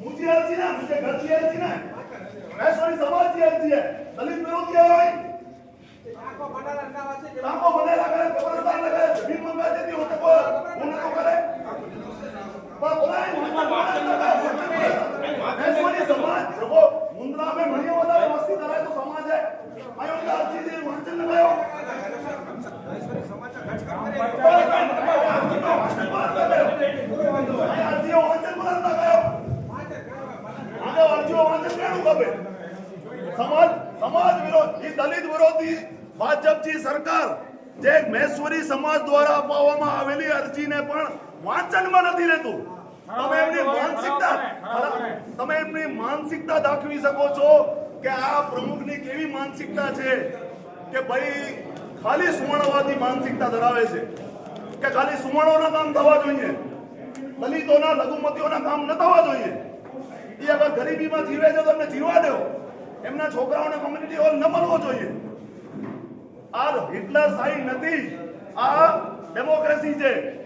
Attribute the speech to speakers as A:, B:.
A: मुझे अर्जी ना मुझे घर की अर्जी ना मैं सॉरी समाज की अर्जी है दलित विरोध क्या है भाई आपको बना रखना वाचे आपको बना रखना कब्रिस्तान लगा जमीन मंगा देती हो तो उनको करे पर बोला है વાંચન સમાજ સમાજ વિરોધ. એ દલિત વિરોધી ભાજપની સરકાર જે મહેશ્વરી સમાજ દ્વારા અપાવવામાં આવેલી અરજીને પણ વાંચનમાં નથી લેતું. તમે એમની માનસિકતા તમે એમની માનસિકતા દાખવી શકો છો કે આ પ્રમુખની કેવી માનસિકતા છે કે ભાઈ ખાલી સુવર્ણવાદી માનસિકતા ધરાવે છે. કે ખાલી સુવર્ણોના કામ થવા જોઈએ. દલિતોના લઘુમતીઓના કામ ન થવા જોઈએ. એ ગરીબીમાં જીવે છે તો એમને જીવવા દો. એમના છોકરાઓને કોમ્યુનિટી હોલ ન મળવો જોઈએ. આ હિટલર શાહી નથી. આ ડેમોક્રેસી છે.